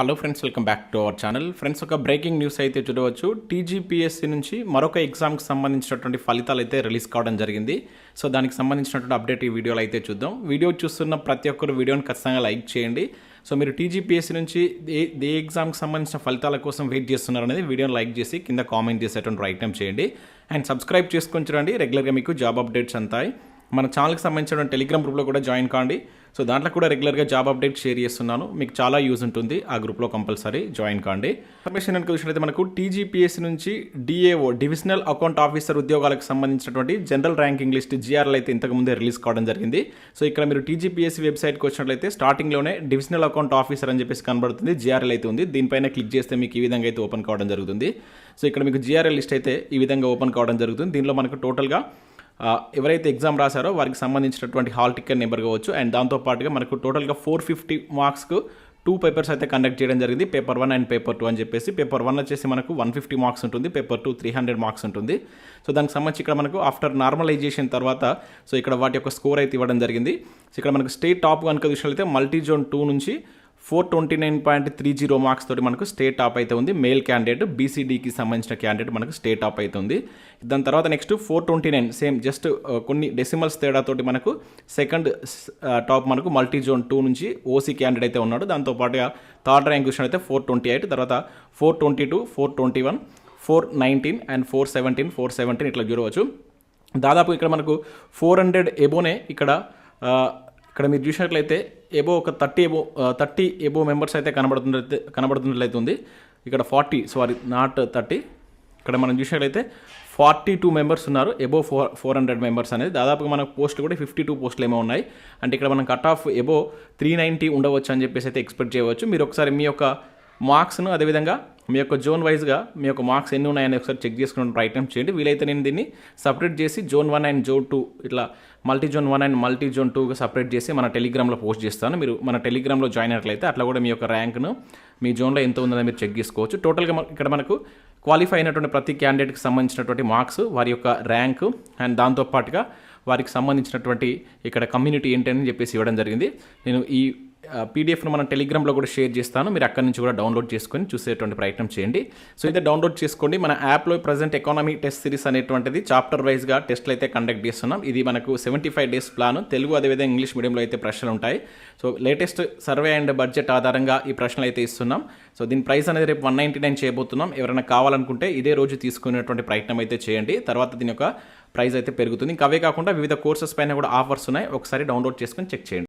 Hello friends welcome back to our channel friends ఒక breaking news అయితే చూడవచ్చు. TGPSC నుంచి మరొక ఎగ్జామ్కి సంబంధించినటువంటి ఫలితాలు అయితే రిలీజ్ కావడం జరిగింది. సో దానికి సంబంధించినటువంటి అప్డేట్ ఈ వీడియోలో అయితే చూద్దాం. వీడియో చూస్తున్న ప్రతి ఒక్కరు వీడియోని ఖచ్చితంగా లైక్ చేయండి. సో మీరు టీజీపీఎస్సీ నుంచి ఏ ఏ ఎగ్జామ్కి సంబంధించిన ఫలితాల కోసం వెయిట్ చేస్తున్నారు అనేది వీడియోని లైక్ చేసి కింద కామెంట్ చేసేటువంటి రైటమ్ చేయండి. అండ్ సబ్స్క్రైబ్ చేసుకొని చూడండి. రెగ్యులర్గా మీకు జాబ్ అప్డేట్స్ అంతాయి. మన ఛానల్కి సంబంధించిన టెలిగ్రామ్ గ్రూప్లో కూడా జాయిన్ కాండి. సో దాంట్లో కూడా రెగ్యులర్గా జాబ్ అప్డేట్ షేర్ చేస్తున్నాను. మీకు చాలా యూజ్ ఉంటుంది. ఆ గ్రూప్లో కంపల్సరీ జాయిన్ కాండి. ఇన్ఫర్మేషన్ కనుక చూసినట్లయితే మనకు టీజీపీఎస్సీ నుంచి డిఏఓ డివిజనల్ అకౌంట్ ఆఫీసర్ ఉద్యోగాలకు సంబంధించినటువంటి జనరల్ ర్యాంకింగ్ లిస్ట్ జీఆర్ఎల్ అయితే ఇంతకుముందే రిలీజ్ కావడం జరిగింది. సో ఇక్కడ మీరు టీజీపీఎస్సీ వెబ్సైట్కి వచ్చినట్లయితే స్టార్టింగ్లోనే డివిజనల్ అకౌంట్ ఆఫీసర్ అని చెప్పేసి కనబడుతుంది. జిఆర్ఎల్ అయితే ఉంది. దీనిపైన క్లిక్ చేస్తే మీకు ఈ విధంగా అయితే ఓపెన్ కావడం జరుగుతుంది. సో ఇక్కడ మీకు జిఆర్ఎల్ లిస్ట్ అయితే ఈ విధంగా ఓపెన్ కావడం జరుగుతుంది. దీనిలో మనకు టోటల్గా ఎవరైతే ఎగ్జామ్ రాశారో వారికి సంబంధించినటువంటి హాల్ టికెట్ నెంబర్ కావచ్చు అండ్ దాంతోపాటుగా మనకు టోటల్గా ఫోర్ ఫిఫ్టీ మార్క్స్కు టూ పేపర్స్ అయితే కండక్ట్ చేయడం జరిగింది. Paper one and paper two అని చెప్పేసి పేపర్ వన్ వచ్చేసి మనకు వన్ ఫిఫ్టీ మార్క్స్ ఉంటుంది paper two three hundred marks ఉంటుంది. సో దానికి సంబంధించి ఇక్కడ మనకు ఆఫ్టర్ నార్మలైజేషన్ తర్వాత సో ఇక్కడ వాటి యొక్క స్కోర్ అయితే ఇవ్వడం జరిగింది. సో ఇక్కడ మనకు స్టేట్ టాప్ కనుక చూసినట్లయితే మల్టీ జోన్ టూ నుంచి four twenty nine point three zero marks తోటి మనకు స్టేట్ టాప్ అయితే ఉంది. మేల్ క్యాండిడేట్ బీసీడీకి సంబంధించిన క్యాండిడేట్ మనకు స్టేట్ టాప్ అయితే ఉంది. దాని తర్వాత next four twenty nine same just కొన్ని డెసిమల్స్ తేడాతోటి మనకు సెకండ్ టాప్ మనకు మల్టీ జోన్ టూ నుంచి ఓసీ క్యాండిడేట్ అయితే ఉన్నాడు. దాంతోపాటు థర్డ్ ర్యాంక్ చూసినట్లయితే ఫోర్ ట్వంటీ ఎయిట్ తర్వాత four twenty two four twenty one four nineteen and four seventeen four seventeen ఇట్లా చూడవచ్చు దాదాపు ఇక్కడ మనకు ఫోర్ హండ్రెడ్ ఎబోనే ఇక్కడ ఇక్కడ మీరు చూసినట్లయితే ఎబో ఒక thirty above thirty above members అయితే కనబడుతున్నట్లయితే కనబడుతున్నట్లయితే ఉంది ఇక్కడ ఫార్టీ సారీ నాట్ థర్టీ ఇక్కడ మనం చూసినట్లయితే ఫార్టీ టూ మెంబర్స్ ఉన్నారు above four four hundred members అనేది. దాదాపుగా మనకు పోస్టులు కూడా ఫిఫ్టీ టూ పోస్టులు ఏమో ఉన్నాయి. అంటే ఇక్కడ మనం cut off above three ninety ఉండవచ్చు అని చెప్పేసి అయితే ఎక్స్పెక్ట్ చేయవచ్చు. మీరు ఒకసారి మీ యొక్క మార్క్స్ను అదేవిధంగా మీ యొక్క జోన్ వైజ్గా మీ యొక్క మార్క్స్ ఎన్ని ఉన్నాయని ఒకసారి చెక్ చేసుకునే ప్రయత్నం చేయండి. వీలైతే నేను దీన్ని సపరేట్ చేసి zone one and zone two ఇట్లా multi zone one and multi zone టూగా సపరేట్ చేసి మన టెలిగ్రామ్లో పోస్ట్ చేస్తాను. మీరు మన టెలిగ్రామ్లో జాయిన్ అయినట్లయితే అట్లా కూడా మీ యొక్క ర్యాంక్ను మీ జోన్లో ఎంత ఉందని మీరు చెక్ చేసుకోవచ్చు. టోటల్గా ఇక్కడ మనకు క్వాలిఫై అయినటువంటి ప్రతి క్యాండిడేట్కి సంబంధించినటువంటి మార్క్స్ వారి యొక్క ర్యాంకు అండ్ దాంతోపాటుగా వారికి సంబంధించినటువంటి ఇక్కడ కమ్యూనిటీ ఏంటని చెప్పేసి ఇవ్వడం జరిగింది. నేను ఈ పీడిఎఫ్ను మనం టెలిగ్రామ్లో కూడా షేర్ చేస్తాను. మీరు అక్కడి నుంచి కూడా డౌన్లోడ్ చేసుకొని చూసేటువంటి ప్రయత్నం చేయండి. సో ఇదే డౌన్లోడ్ చేసుకోండి. మన యాప్లో ప్రజెంట్ ఎకానమీ టెస్ట్ సిరీస్ అనేటువంటిది చాప్టర్ వైజ్గా టెస్ట్లు అయితే కండక్ట్ చేస్తున్నాం. ఇది మనకు seventy five days plan Telugu అదేవిధంగా ఇంగ్లీష్ మీడియంలో అయితే ప్రశ్నలు ఉంటాయి. So latest survey and budget ఆధారంగా ఈ ప్రశ్నలు అయితే ఇస్తున్నాం. సో దీని ప్రైస్ అనేది రేపు వన్ నైంటీ నైన్ చేయబోతున్నాం. ఎవరైనా కావాలనుకుంటే ఇదే రోజు తీసుకునేటువంటి ప్రయత్నం అయితే చేయండి. తర్వాత దీని యొక్క ప్రైస్ అయితే పెరుగుతుంది. ఇంకా అవే కాకుండా వివిధ కోర్సెస్ పైన కూడా ఆఫర్స్ ఉన్నాయి. ఒకసారి డౌన్లోడ్ చేసుకొని చెక్ చేయండి.